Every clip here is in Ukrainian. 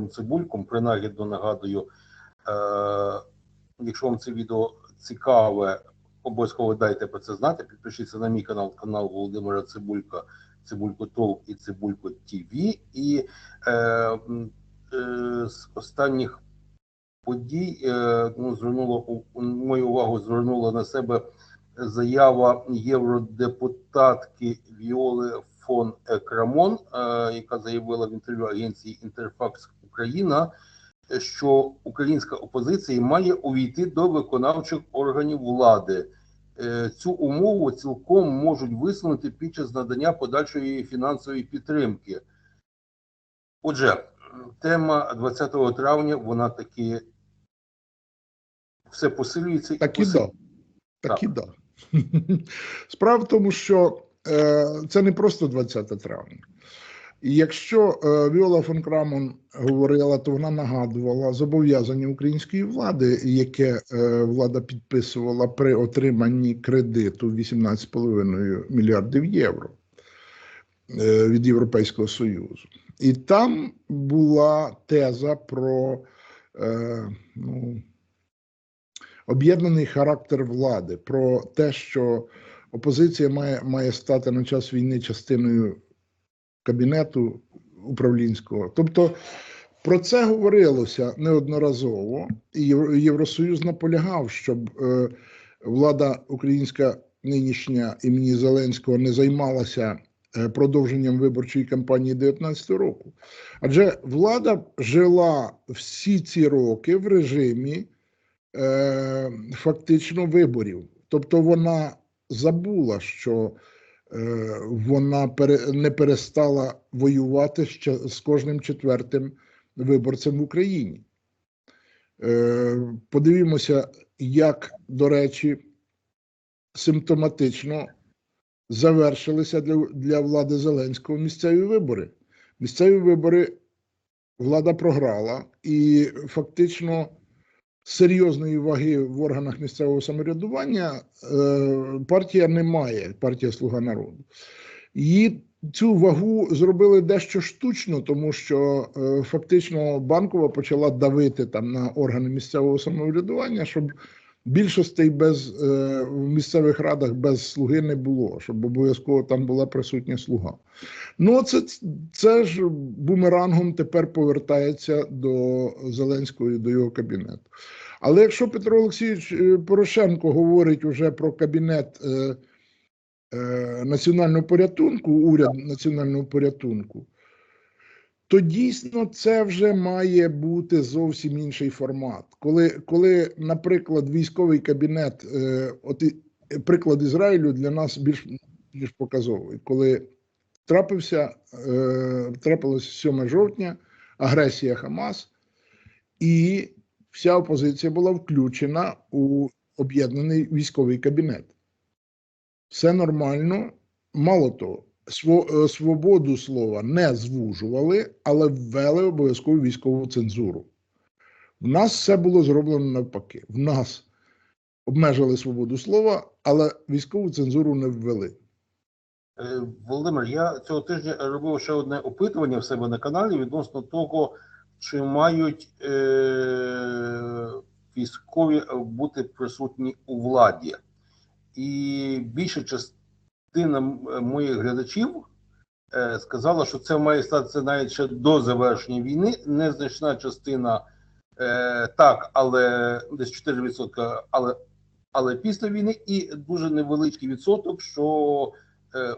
Цибульком. Принагідно нагадую, е, якщо вам це відео цікаве, обов'язково дайте про це знати. Підпишіться на мій канал, канал Володимира Цибулька, Цибулько Толк і Цибулько ТВ. І е, е, з останніх подій е, ну, звернуло мою увагу звернула на себе заява євродепутатки Віоли фон Екрамон, е, яка заявила в інтерв'ю агенції Інтерфакс Україна, що українська опозиція має увійти до виконавчих органів влади. Е, Цю умову цілком можуть висунути під час надання подальшої фінансової підтримки. Отже, тема 20 травня вона таки все посилюється Так і посилюється. да. Так і да. Справа в тому, що е, це не просто 20 травня. Якщо е, Віола фон Крамон говорила, то вона нагадувала зобов'язання української влади, яке е, влада підписувала при отриманні кредиту 18,5 мільярдів євро е, від Європейського Союзу. І там була теза про ну, об'єднаний характер влади, про те, що опозиція має, має стати на час війни частиною кабінету управлінського. Тобто про це говорилося неодноразово, і Євросоюз наполягав, щоб е, влада українська нинішня імені Зеленського не займалася е, продовженням виборчої кампанії 2019 року. Адже влада жила всі ці роки в режимі е, фактично виборів. Тобто вона забула, що вона пере, не перестала воювати з кожним четвертим виборцем в Україні. Е, подивімося, як, до речі, симптоматично завершилися для, для влади Зеленського місцеві вибори. Місцеві вибори влада програла, і фактично серйозної ваги в органах місцевого самоврядування е, партія не має, партія Слуга народу. Її цю вагу зробили дещо штучно, тому що е, фактично банкова почала давити там на органи місцевого самоврядування, щоб більшостей без е, в місцевих радах без слуги не було, щоб обов'язково там була присутня слуга. Ну, це, це ж бумерангом тепер повертається до Зеленського і до його кабінету. Але якщо Петро Олексійович е, Порошенко говорить уже про кабінет е, е, національного порятунку, уряд національного порятунку, то дійсно це вже має бути зовсім інший формат. Коли, коли наприклад, військовий кабінет, е, от і- приклад Ізраїлю для нас більш ніж показовий, коли трапився, е, трапилось 7 жовтня, агресія Хамас, і вся опозиція була включена у об'єднаний військовий кабінет. Все нормально. Мало того, е, свободу слова не звужували, але ввели обов'язкову військову цензуру. В нас все було зроблено навпаки. В нас обмежили свободу слова, але військову цензуру не ввели. Е, Володимир, я цього тижня робив ще одне опитування в себе на каналі відносно того, чи мають е, військові бути присутні у владі. І більша частина м- моїх глядачів е, сказала, що це має статися навіть ще до завершення війни. Незначна частина е, так, але десь 4%, але, але після війни, і дуже невеличкий відсоток, що е,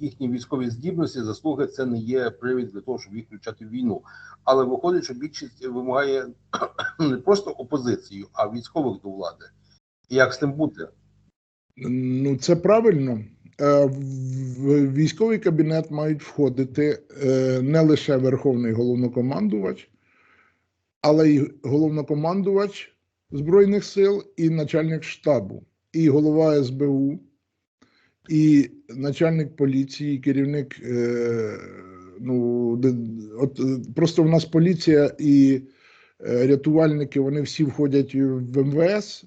їхні військові здібності, заслуги це не є привід для того, щоб їх включати в війну. Але виходить, що більшість вимагає не просто опозицію, а військових до влади. Як з тим бути? Ну, це правильно. Е, В військовий кабінет мають входити е, не лише верховний головнокомандувач, але й головнокомандувач Збройних сил і начальник штабу, і голова СБУ, і начальник поліції, керівник. е, Ну, от просто в нас поліція і рятувальники, вони всі входять в МВС.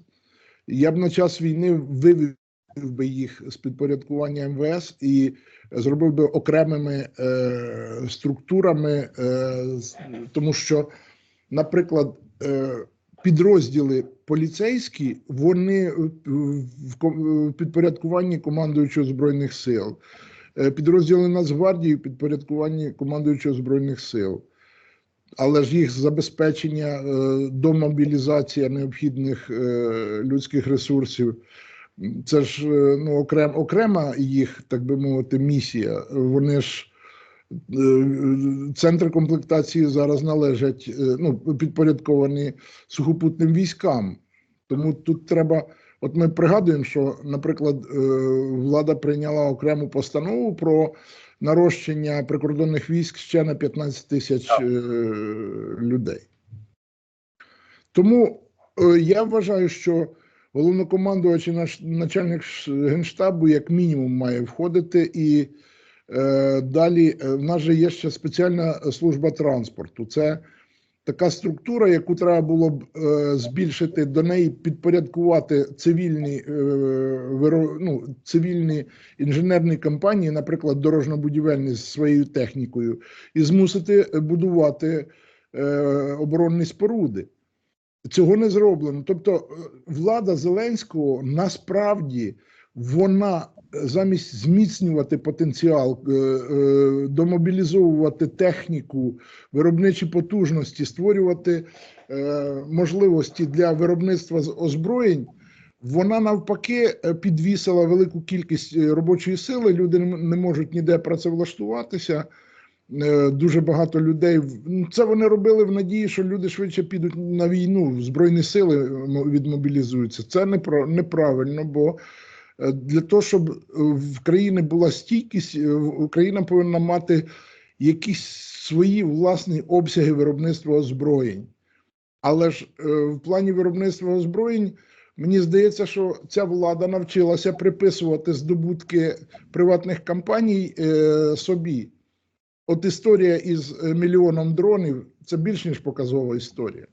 Я б на час війни вивів би їх з підпорядкування МВС і зробив би окремими е, структурами, е, тому що, наприклад, е, підрозділи поліцейські, вони в, підпорядкуванні командуючого збройних сил, Е, підрозділи Нацгвардії в підпорядкуванні командуючого збройних сил. Але ж їх забезпечення, е, домобілізація необхідних е, людських ресурсів, це ж е, ну, окрем, окрема їх, так би мовити, місія. Вони ж е, центри комплектації зараз належать, е, ну, підпорядковані сухопутним військам. Тому тут треба. От ми пригадуємо, що, наприклад, влада прийняла окрему постанову про нарощення прикордонних військ ще на 15 тисяч людей. Тому я вважаю, що головнокомандувач і наш начальник генштабу як мінімум має входити, і е, далі е, в нас же є ще спеціальна служба транспорту. Це така структура, яку треба було б е, збільшити до неї, підпорядкувати цивільні, ну, цивільні інженерні компанії, наприклад, дорожньо-будівельні з своєю технікою, і змусити будувати оборонні споруди. Цього не зроблено. Тобто, е, влада Зеленського насправді вона е, замість зміцнювати потенціал, е, домобілізовувати техніку, виробничі потужності, створювати можливості для виробництва озброєнь. Вона навпаки підвісила велику кількість робочої сили. Люди не можуть ніде працевлаштуватися. Е, Дуже багато людей ну, це вони робили в надії, що люди швидше підуть на війну, збройні сили відмобілізуються. Це неправильно, бо е, для того, щоб е, в країни була стійкість, е, Україна повинна мати якісь свої власні обсяги виробництва озброєнь. Але ж е, в плані виробництва озброєнь мені здається, що ця влада навчилася приписувати здобутки приватних компаній е, собі. От історія із е, мільйоном дронів це більш ніж показова історія.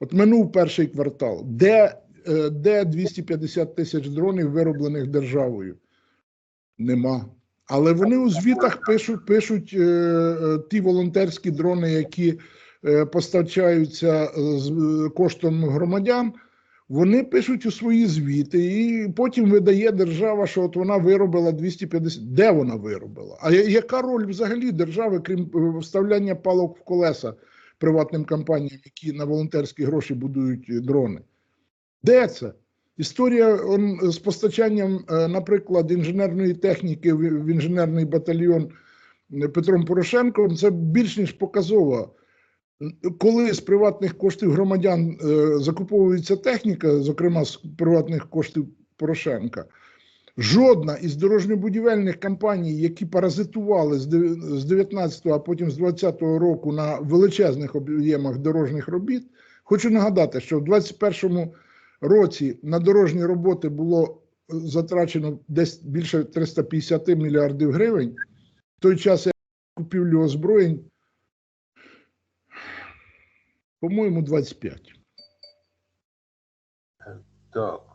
От минув перший квартал, де, е, де 250 тисяч дронів, вироблених державою? Нема. Але вони у звітах пишуть, пишуть е, ті волонтерські дрони, які постачаються з коштом громадян. Вони пишуть у свої звіти, і потім видає держава, що от вона виробила 250. Де вона виробила? А яка роль взагалі держави, крім е, вставляння палок в колеса приватним компаніям, які на волонтерські гроші будують е, дрони? Де це? Історія он, з постачанням, е, наприклад, інженерної техніки в, інженерний батальйон Петром Порошенком це більш ніж показова. Коли з приватних коштів громадян е, закуповується техніка, зокрема з приватних коштів Порошенка, жодна із дорожньо-будівельних компаній, які паразитували з дев- 19-го, а потім з 20-го року на величезних об'ємах дорожніх робіт, хочу нагадати, що в 21-му році на дорожні роботи було е, затрачено десь більше 350 мільярдів гривень. В той час як купівлю озброєнь, по-моєму, 25. Так.